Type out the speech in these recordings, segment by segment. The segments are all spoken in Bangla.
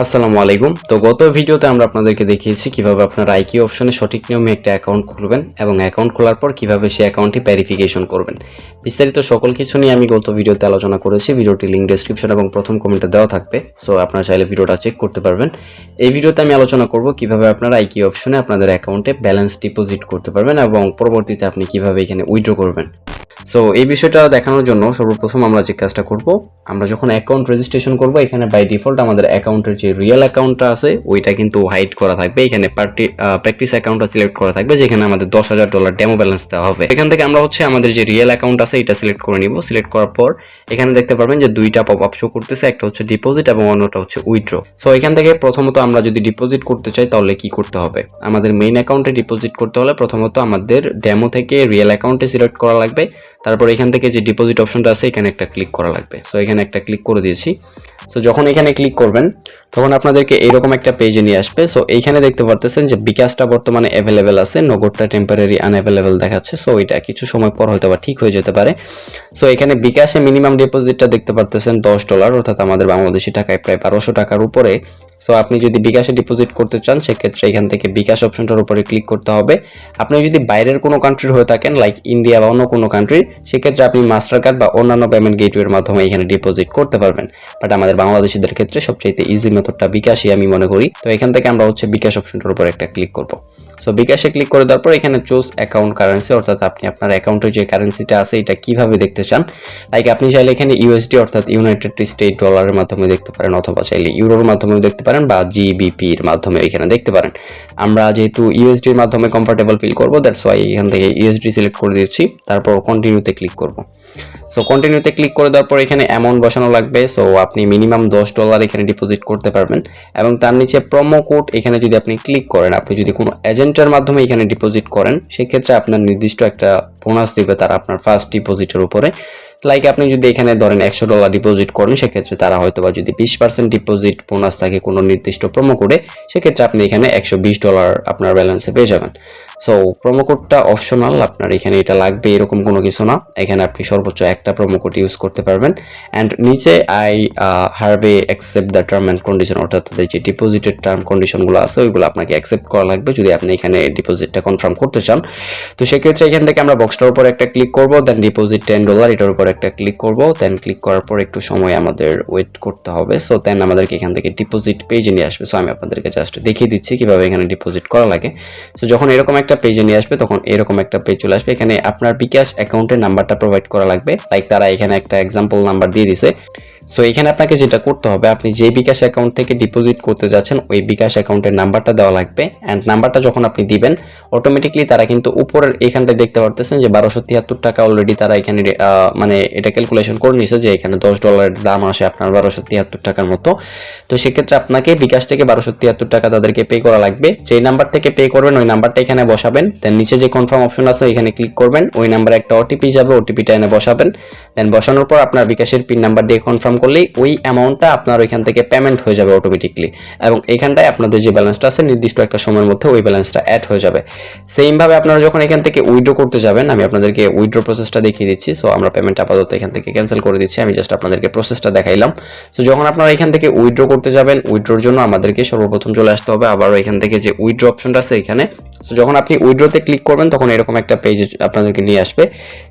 আসসালামু আলাইকুম। তো গত ভিডিওতে আমরা আপনাদেরকে দেখিয়েছি কীভাবে আপনার আইকিউ অপশনে সঠিক নিয়মে একটা অ্যাকাউন্ট খুলবেন এবং অ্যাকাউন্ট খোলার পর কীভাবে সেই অ্যাকাউন্টটি ভেরিফিকেশন করবেন। বিস্তারিত সকল কিছু নিয়ে আমি গত ভিডিওতে আলোচনা করেছি ভিডিওটি লিঙ্ক ডেসক্রিপশন এবং প্রথম কমেন্টে দেওয়া থাকবে সো আপনারা চাইলে ভিডিওটা চেক করতে পারবেন। এই ভিডিওতে আমি আলোচনা করব কীভাবে আপনার আইকিউ অপশনে আপনাদের অ্যাকাউন্টে ব্যালেন্স ডিপোজিট করতে পারবেন এবং পরবর্তীতে আপনি কীভাবে এখানে উইথড্র করবেন। সো এই বিষয়টা দেখানোর জন্য সর্বপ্রথম আমরা যে কাজটা করব, আমরা যখন অ্যাকাউন্ট রেজিস্ট্রেশন করব, এখানে বাই ডিফল্ট আমাদের অ্যাকাউন্টের যে রিয়েল অ্যাকাউন্টটা আছে, ওইটা কিন্তু হাইড করা থাকবে। এখানে পার্টি প্র্যাকটিস অ্যাকাউন্টটা সিলেক্ট করা থাকবে, যেখানে আমাদের দশ হাজার ডলার ডেমো ব্যালেন্স দেওয়া হবে। এখান থেকে আমরা হচ্ছে আমাদের যে রিয়েল অ্যাকাউন্ট আছে, এটা সিলেক্ট করে নিব। সিলেক্ট করার পর এখানে দেখতে পারবেন যে দুইটা পপ আপ শো করতেছে, একটা হচ্ছে ডিপোজিট এবং অন্যটা হচ্ছে উইথড্র সো এখান থেকে প্রথমত আমরা যদি ডিপোজিট করতে চাই, তাহলে কি করতে হবে? আমাদের মেইন অ্যাকাউন্টে ডিপোজিট করতে হলে প্রথমত আমাদের ডেমো থেকে রিয়েল অ্যাকাউন্টে সিলেক্ট করা লাগবে। তারপর এখান থেকে যে ডিপোজিট অপশনটা আছে, এখানে একটা ক্লিক করা লাগবে। সো এখানে একটা ক্লিক করে দিয়েছি। সো যখন এখানে ক্লিক করবেন তখন আপনাদেরকে এরকম একটা পেজে নিয়ে আসবে। সো এইখানে দেখতে পারতেছেন যে বিকাশটা বর্তমানে অ্যাভেলেবেল আছে, নগদটা টেম্পোরারি আনঅ্যাভেলেবেল দেখাচ্ছে। সো এটা কিছু সময় পর হয়তো ঠিক হয়ে যেতে পারে। সো এখানে বিকাশে মিনিমাম ডিপোজিটটা দেখতে পারতেছেন দশ ডলার অর্থাৎ আমাদের বাংলাদেশি টাকায় প্রায় বারোশো টাকার উপরে। সো আপনি যদি বিকাশে ডিপোজিট করতে চান, সেক্ষেত্রে এখান থেকে বিকাশ অপশনটার উপরে ক্লিক করতে হবে। আপনি যদি বাইরের কোনো কান্ট্রির হয়ে থাকেন লাইক ইন্ডিয়া বা অন্য কোনো কান্ট্রির সেক্ষেত্রে আপনি মাস্টার কার্ড বা অন্যান্য পেমেন্ট গেটওয়ের মাধ্যমে এখানে ডিপোজিট করতে পারবেন। বাট আমাদের বাংলাদেশিদের ক্ষেত্রে সবচেয়ে ইজি মেথডটা বিকাশই আমি মনে করি। তো এখান থেকে আমরা হচ্ছে বিকাশ অপশনটার উপর একটা ক্লিক করব। সো বিকাশে ক্লিক করে দেওয়ার পর এখানে চুজ অ্যাকাউন্ট কারেন্সি অর্থাৎ আপনি আপনার অ্যাকাউন্টের যে কারেন্সিটা আছে, এটা কীভাবে দেখতে চান? লাইক আপনি চাইলে এখানে ইউএসডি অর্থাৎ ইউনাইটেড স্টেট ডলারের মাধ্যমে দেখতে পারেন, অথবা চাইলে ইউরোর মাধ্যমে দেখতে পারেন, বা জিবিপির মাধ্যমে এখানে দেখতে পারেন। আমরা যেহেতু ইউএসডির মাধ্যমে কমফোর্টেবল ফিল করব দ্যাটস ওয়াই এখান থেকে ইউএসডি সিলেক্ট করে দিচ্ছি তারপর কন্টিনিউতে ক্লিক করব। সো কন্টিনিউতে ক্লিক করে দেওয়ার পর এখানে অ্যামাউন্ট বসানো লাগবে। সো আপনি মিনিমাম দশ ডলার এখানে ডিপোজিট করতে পারবেন। এবং তার নিচে প্রমো কোড এখানে যদি আপনি ক্লিক করেন, আপনি যদি কোনো এজেন্টের মাধ্যমে এখানে ডিপোজিট করেন, সেক্ষেত্রে আপনার নির্দিষ্ট একটা বোনাস দিবে তার আপনার ফার্স্ট ডিপোজিটের উপরে। লাইক আপনি যদি এখানে ধরেন একশো ডলার ডিপোজিট করেন, সেক্ষেত্রে তারা হয়তো বা যদি বিশ পার্সেন্ট ডিপোজিট বোনাস থাকে কোনো নির্দিষ্ট প্রোমো কোডে সেক্ষেত্রে আপনি এখানে একশো বিশ ডলার আপনার ব্যালেন্সে পেয়ে যাবেন। সো প্রোমো কোডটা অপশনাল আপনার এখানে এটা লাগবে এরকম কোনো কিছু না। এখানে আপনি সর্বোচ্চ একটা প্রোমো কোড ইউজ করতে পারবেন। অ্যান্ড নিচে I hereby accept the term and condition অর্থাৎ তাদের যে ডিপোজিটের টার্ম কন্ডিশনগুলো আছে, ওইগুলো আপনাকে অ্যাকসেপ্ট করা লাগবে যদি আপনি এখানে ডিপোজিটটা কনফার্ম করতে চান। তো সেক্ষেত্রে এখান থেকে আমরা বক্সটার উপর একটা ক্লিক করব দেন ডিপোজিট টেন ডলার এটার উপর একটা ক্লিক করব দেন ক্লিক করার পর একটু সময় আমাদের ওয়েট করতে হবে। সো দেন আমাদেরকে এখান থেকে ডিপোজিট পেজে নিয়ে আসবে। সো আমি আপনাদেরকে জাস্ট দেখিয়ে দিচ্ছি কীভাবে এখানে ডিপোজিট করা লাগে। সো যখন এরকম একটা পেজে নিয়ে আসবে, তখন এরকম একটা পেজ চলে আসবে। এখানে আপনার বিকাশ অ্যাকাউন্টের নাম্বারটা প্রোভাইড করা লাগবে। লাইক তারা এখানে একটা এক্সাম্পল নাম্বার দিয়ে দিছে। সো এখানে আপনাকে যেটা করতে হবে, আপনি যে বিকাশ অ্যাকাউন্ট থেকে ডিপোজিট করতে যাচ্ছেন, ওই বিকাশ অ্যাকাউন্টের নাম্বারটা দেওয়া লাগবে। অ্যান্ড নাম্বারটা যখন আপনি দিবেন অটোমেটিকলি তারা কিন্তু উপরের এখানটায় দেখতে পারতেছেন যে বারোশো তিয়াত্তর টাকা অলরেডি তারা এখানে মানে এটা ক্যালকুলেশন করে নিছে যে এখানে দশ ডলারের দাম আসে আপনার বারোশো তিয়াত্তর টাকার মতো। তো সেক্ষেত্রে আপনাকে বিকাশ থেকে বারোশো তিয়াত্তর টাকা তাদেরকে পে করা লাগবে। যেই নাম্বার থেকে পে করবেন, ওই নাম্বারটা এখানে বসাবেন। দেন নিচে যে কনফার্ম অপশন আছে এখানে ক্লিক করবেন। ওই নাম্বারে একটা ওটিপি যাবে ওটিপিটা এনে বসাবেন। দেন বসানোর পর আপনার বিকাশের পিন নাম্বার দিয়ে কনফার্ম করলেই ওই অ্যামাউন্টটা আপনার ওইখান থেকে পেমেন্ট হয়ে যাবে অটোমেটিকলি এবং এখানটায় আপনাদের যে ব্যালেন্সটা আছে, নির্দিষ্ট একটা সময়ের মধ্যে ওই ব্যালেন্সটা অ্যাড হয়ে যাবে। সেমভাবে আপনারা যখন এখান থেকে উইড্রো করতে যাবেন, আমি আপনাদেরকে উইড্রো প্রসেসটা দেখিয়ে দিচ্ছি। সো আমরা পেমেন্ট আপাতত এখান থেকে ক্যান্সেল করে দিচ্ছি। আমি জাস্ট আপনাদেরকে প্রসেসটা দেখাইলাম। সো যখন আপনারা এখান থেকে উইড্রো করতে যাবেন উইড্রোর জন্য আমাদেরকে সর্বপ্রথম চলে আসতে হবে। আবারও এখান থেকে যে উইড্রো অপশনটা আছে এখানে। সো যখন আপনি উইড্রোতে ক্লিক করবেন, তখন এরকম একটা পেজ আপনাদেরকে নিয়ে আসবে।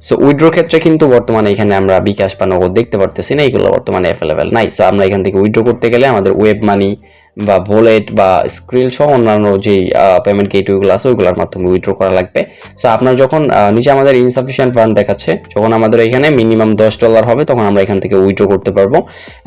সো উইড্রোর ক্ষেত্রে কিন্তু বর্তমানে এখানে আমরা বিকাশ বা নগদ দেখতে পারতেছি না। এগুলো বর্তমানে অ্যাভেলেবেল নাই। সো আমরা এখান থেকে উইড্রো করতে গেলে আমাদের ওয়েব মানি বা ভোলেট বা স্ক্রিল সহ অন্যান্য যে পেমেন্ট গেটওয়েগুলো আছে, ওইগুলোর মাধ্যমে উইথড্র করা লাগবে। সো আপনার যখন নিচে আমাদের ইনসাফিসিয়েন্ট ফান্ড দেখাচ্ছে, যখন আমাদের এখানে মিনিমাম দশ ডলার হবে, তখন আমরা এখান থেকে উইথড্র করতে পারব।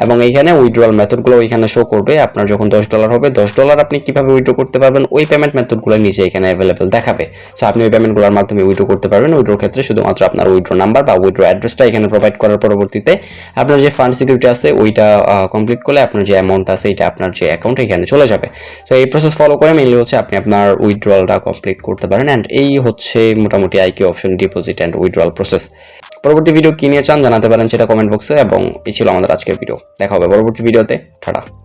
এবং এখানে উইথড্রয়াল মেথডগুলো এখানে শো করবে, আপনার যখন দশ ডলার হবে, দশ ডলার আপনি কীভাবে উইথড্র করতে পারবেন, ওই পেমেন্ট মেথডগুলো নিচে এখানে অ্যাভেলেবেল দেখাবে। সো আপনি ওই পেমেন্টগুলোর মাধ্যমে উইথড্র করতে পারবেন উইথড্রোর ক্ষেত্রে শুধুমাত্র আপনার উইথড্র নাম্বার বা উইথড্র অ্যাড্রেসটা এখানে প্রোভাইড করার পরবর্তীতে আপনার যে ফান্ড সিকিউরিটি আছে, ওইটা কমপ্লিট করলে আপনার যে অ্যামাউন্ট আছে এটা আপনার যে অ্যাকাউন্ট এখানে চলে যাবে। তো এই প্রসেস ফলো করে মেনলি হচ্ছে আপনি আপনার উইথড্রলটা কমপ্লিট করতে পারেন অ্যান্ড এই হচ্ছে মোটামুটি আইকি option deposit and withdrawal process পরবর্তী ভিডিও কী নিয়ে চান জানাতে পারেন সেটা কমেন্ট বক্সে এবং এই ছিল আমাদের আজকের ভিডিও দেখা হবে পরবর্তী ভিডিওতে টাটা